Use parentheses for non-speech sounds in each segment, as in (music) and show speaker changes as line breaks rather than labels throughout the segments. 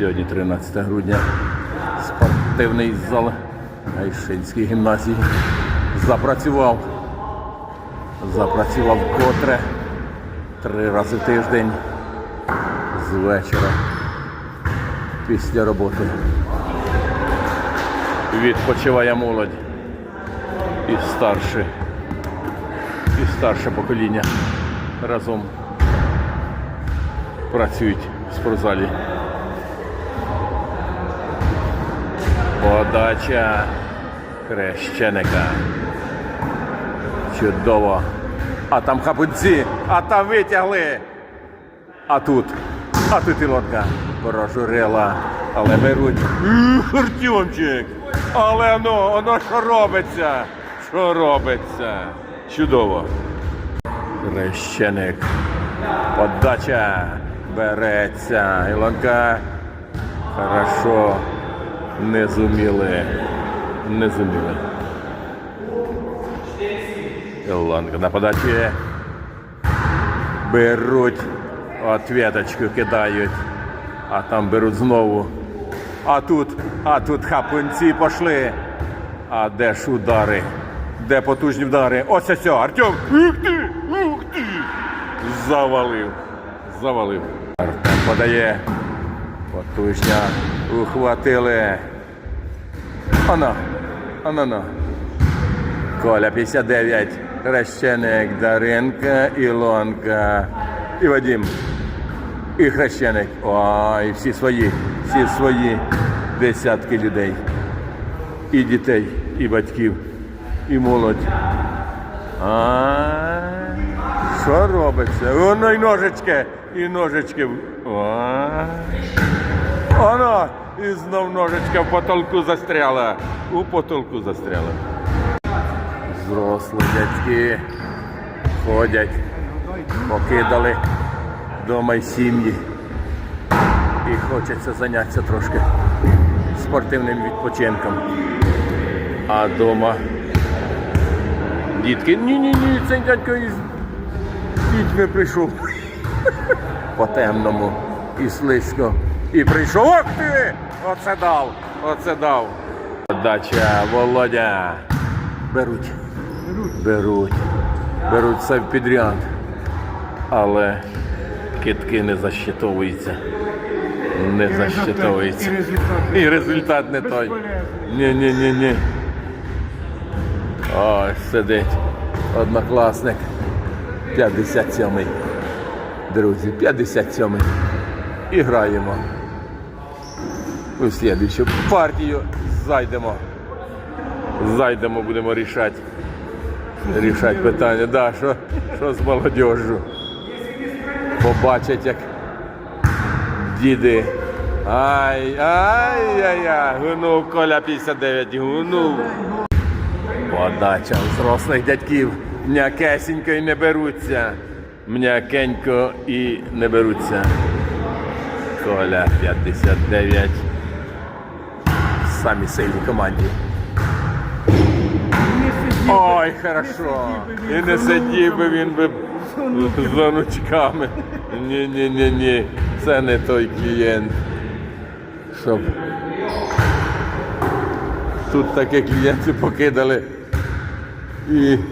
Сьогодні 13 грудня. Спортивний зал Айшинської гімназії запрацював. Запрацював котре три рази в тиждень з вечора після роботи. Відпочиває молодь і старше, і старше покоління разом працюють в спортзалі. Подача хрещеника. Чудово. А там хапунці, а там витягли. А тут, а тут Ілонка прожурила, але беруть. Артемчик! Але ну, воно що робиться? Що робиться? Чудово. Хрещеник. Подача береться. Ілонка. Хорошо. Не зуміли. Не зуміли. Ілонка на подачі. Беруть. Ответочку кидають. А там беруть знову. А тут, а тут хапунці пішли. А де ж удари? Де потужні вдари? Ось, ось, Артем! Ух ти! Ух ти! Завалив. Завалив. Артем подає. Потужня. Ухватили. Ано. Ано. ано. Коля 59. Хрещеник, Даринка, Ілонка і Вадим. І хрещеник. Ой, всі свої, всі свої десятки людей. І дітей, і батьків, і молодь. А що робиться? Воно і ножички, і ножички. А. Воно і знов ножичка в потолку застряла. У потолку застряла. Взрослі дядьки ходять, покидали дома й сім'ї. І хочеться зайнятися трошки спортивним відпочинком. А дома дітки. Ні-ні-ні, цей дядько із дітьми прийшов. (laughs) По темному і слизько. І прийшов. Ох ти! Оце дав! Оце дав! Дача, Володя. Беруть. Беруть. Беруть все в підряд. Але китки не защитовуються. Не защитовуються.
І результат.
І результат не той. Ні, ні, ні, ні. Ось сидить однокласник. 57-й. Друзі, 57-й. І граємо. У слідчу партію зайдемо. Зайдемо, будемо рішати. Рішати питання. Да, що, що з молодіжжю. Побачать, як діди. Ай, ай, ай, ай, гунув Коля 59, гунув. Подача взрослих дядьків. М'якесенько і не беруться. М'якенько і не беруться. Коля 59. Самій сильній команді. Ой, хорошо. І не сидів би він би з онучками. Ні, ні, ні, ні. Це не той клієнт. Щоб тут таке клієнти покидали. І. (laughs)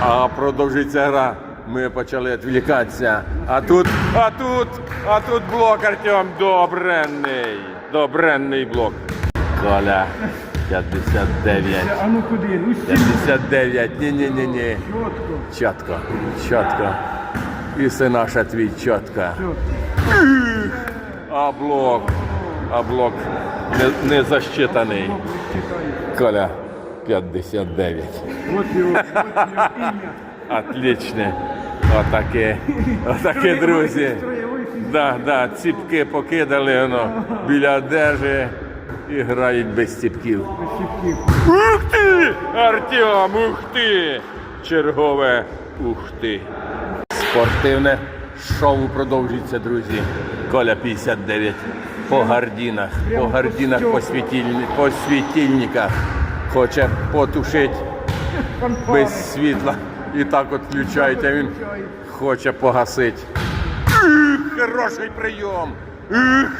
А продовжується гра. Ми почали відвлікатися. А тут, а тут, а тут блок Артем добренний. Добренний блок. Коля 59.
А ну куди? Ну стій,
59. Ні-ні-ні-ні.
чітко.
Чітко, чітко. І все наше твій чітко. А блок, а блок не, не защитаний. Коля 59.
От його, от його ім'я.
Отлично. Отаке, отаке, друзі. Да, да, ціпки покидали воно біля одежі і грають без ціпків. Ух ти! Артем, ух ти! Чергове ух ти. Спортивне шоу продовжується, друзі. Коля 59. По гардінах, по гардінах, по, світильні, по світильниках. Хоче потушити без світла. І так от включають, а він хоче погасить. Ух, хороший прийом. Ух.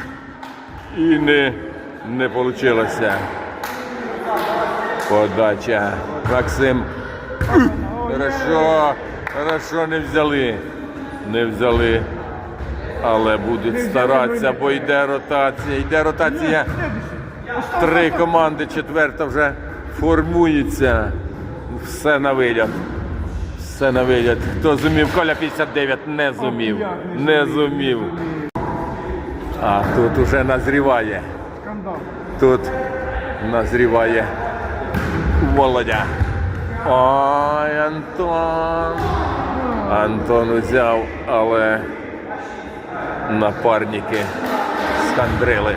І не, не вийшло. Подача. Максим. Хорошо. Хорошо не взяли. Не взяли. Але будуть старатися, бо йде ротація. Йде ротація. Три команди, четверта вже формується. Все на виліт. Все на виліт. Хто зумів? Коля 59 не зумів. Не зумів. А тут уже назріває. Тут назріває Володя. Ой, Антон. Антон узяв, але напарники скандрили.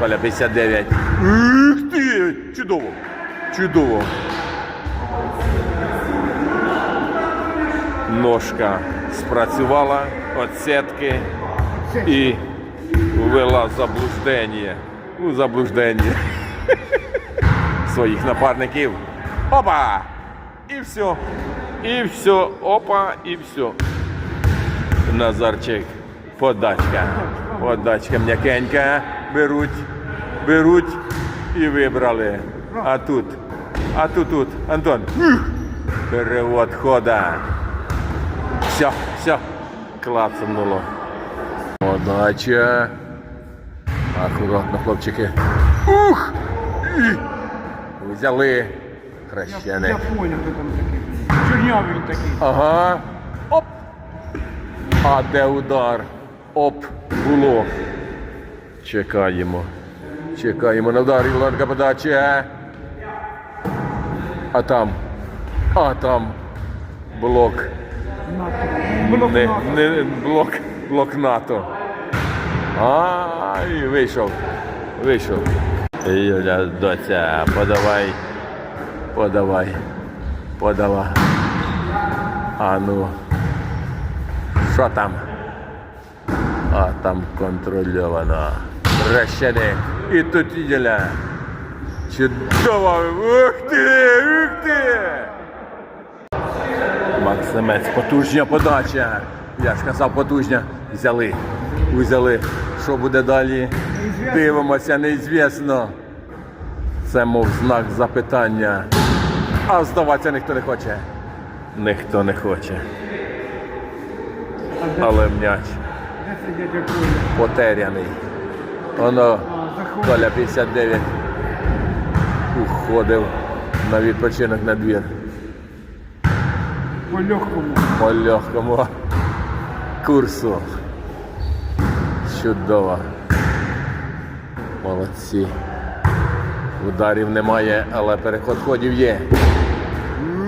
Коля 59. Ух ти! Чудово! Чудово! Ножка спрацювала сітки і ввела в заблуждення. У заблуждення (laughs) своїх напарників. Опа! І все. І все. Опа, і все. Назарчик. Подачка. Подачка м'якенька. Беруть. Беруть і вибрали. А тут. А тут тут. Антон. Перевод хода. Все, все. Клацнуло. Подача. Акуратно, хлопчики. Ух! Взяли
Я,
хрещеник.
я понял, хто там такий. Чорнявий він такий.
Ага. Оп. А де удар? Оп. Було. Чекаємо. Чекаємо на удар. Іванка подача. А там. А там. Блок.
Було
Не, не, блок, блок НАТО. А, і вийшов. Вийшов. Юля, доця, подавай. Подавай. Подавай. А ну. Що там? А там контрольовано. Рещеник. І тут Юля. Чудово. Ух ти! Ух ти! Максимець, потужня подача. Я ж казав, потужня. Взяли. Взяли. Що буде далі? Дивимося, неізвісно. Це мов знак запитання. А здаватися ніхто не хоче. Ніхто не хоче. Але м'яч потеряний. Воно. Коля 59 уходив на відпочинок на двір.
По легкому.
по легкому курсу. Чудово. Молодці. Ударів немає, але переход ходів є.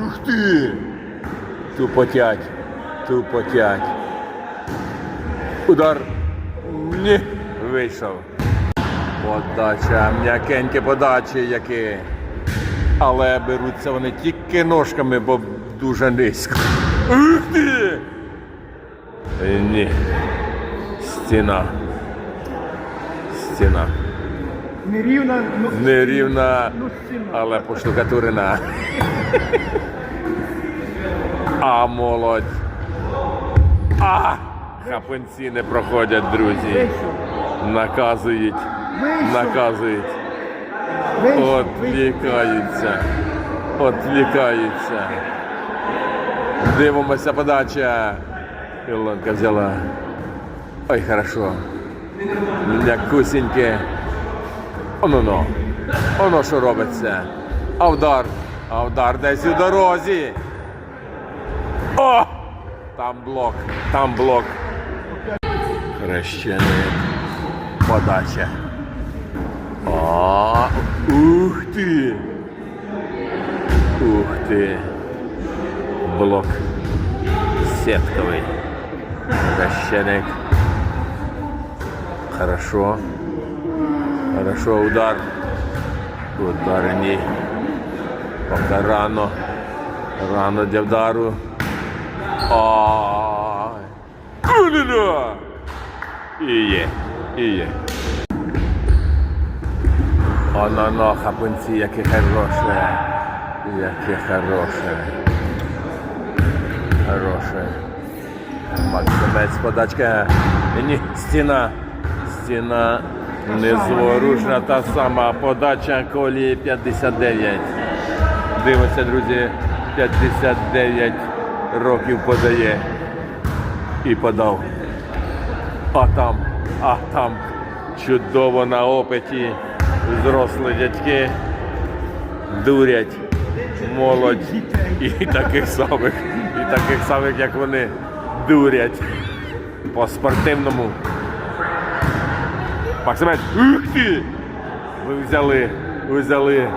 Ух ти! Тупотять. Тупотять. Удар. Ні. Вийшов. Подача. М'якенькі подачі які. Але беруться вони тільки ножками, бо дуже низько. Ух ти! Е, Ні. Стіна. Стіна.
Нерівна, ну,
Нерівна,
ну стіна.
але поштукатурена. А молодь. А! Хапанці не проходять, друзі. Наказують. Наказують. Отвлікаються. Отвлікаються. Дивимося подача. Ілонка взяла. Ой, хорошо. М'якусіньке. Оно-но. Оно що робиться. А вдар. А вдар десь у дорозі. О! Там блок. Там блок. Хрещеник. Подача. А, ух ти! Ух ти! Блок сетковий. Ращеник. Хорошо. Хорошо, удар. Удар ні. Поки рано. Рано для вдару. Куліна! І є. Оно но хапунці, яке хороше. Яке хороше. Хороше. Максимець подачка. Ні, стіна. Стіна незворушна. Та сама подача колі 59. Дивимося, друзі, 59 років подає. І подав. А там, а там чудово на опиті зросли дядьки дурять молодь і таких самих, і таких самих, як вони, дурять по спортивному. Максимець, ух ти! Ви взяли, взяли,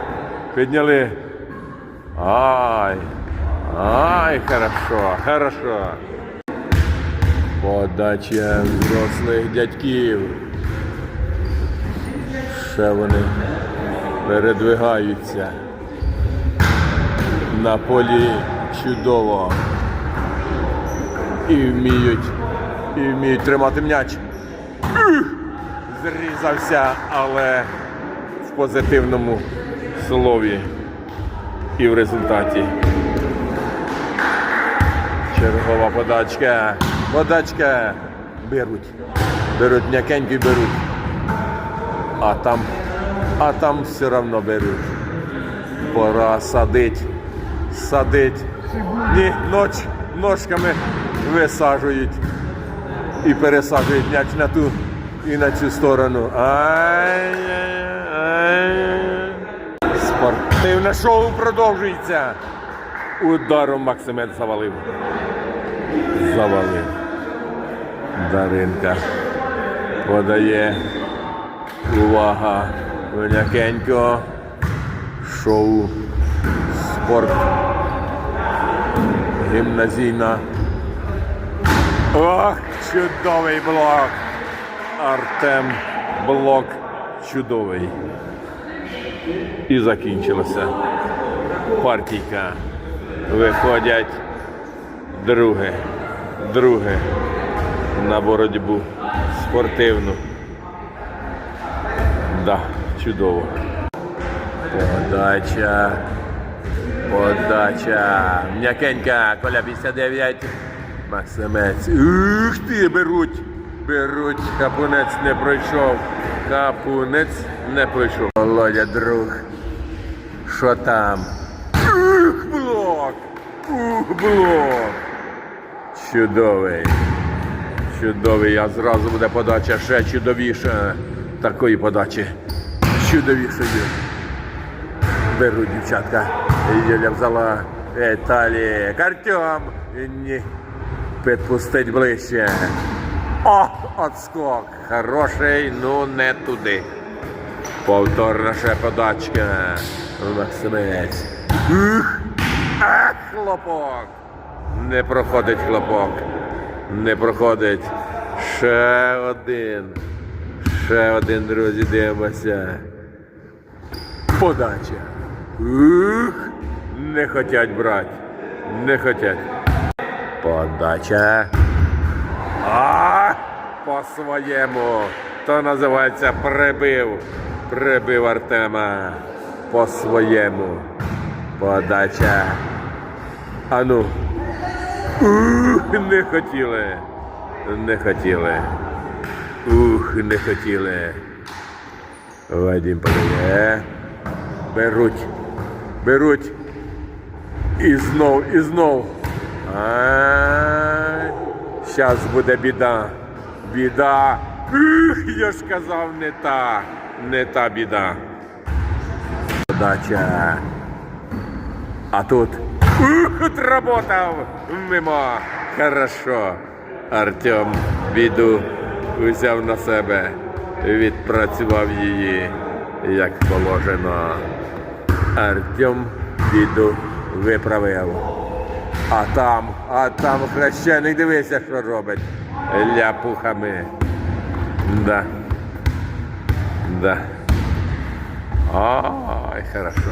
підняли. Ай, ай, хорошо, хорошо. Подача взрослих дядьків. Ще вони передвигаються. На полі чудово. І вміють, і вміють тримати м'яч. Зрізався, але в позитивному слові. І в результаті. Чергова подачка. Подачка. Беруть. Беруть м'якенько і беруть. А там, а там все одно беруть. Пора садить. Садить. Ні, ноч, ножками висаджують. І пересаджують м'яч на ту і на цю сторону. Спортивне шоу продовжується. Ударом Максимець завалив. Завалив. Даринка подає. Увага. М'якенько. Шоу. Спорт. Гімназійна. Ох, чудовий блок. Артем блок чудовий. І закінчилася партійка. Виходять друге, друге на боротьбу спортивну. Да, чудово. Подача. Подача. М'якенька. Коля 59. Максимець. Ух ти, беруть. Беруть. Капунець не пройшов. Капунець не пройшов. Володя, друг. Що там? Ух, блок! Ух, блок! Чудовий. Чудовий, а зразу буде подача ще чудовіша. Такої подачі. Чудовішої. Беруть дівчатка. Юля взяла Віталік. Артем. Ні. Підпустить ближче. О, отскок. Хороший, ну не туди. Повторна ще подачка. Максимець. Ах, хлопок. Не проходить хлопок. Не проходить. Ще один. Ще один, друзі, дивимося. Подача. Ух! Не хотять брати. Не хотять. Подача. А, по-своєму. То називається прибив. Прибив Артема. По-своєму. Подача. Ану. Не хотіли. Не хотіли. Ух, не хотіли. Вадим подає. Беруть. Беруть. І знов, і знов. Ай. Щас буде біда. Біда. Ух, я ж казав, не та. Не та біда. Подача. А тут. Ух, отработав. Мимо. Хорошо. Артем біду взяв на себе. Відпрацював її, як положено. Артем біду виправив. А там, а там хрещеник, дивися, що робить. Ляпухами. Да. Да. Ай, хорошо.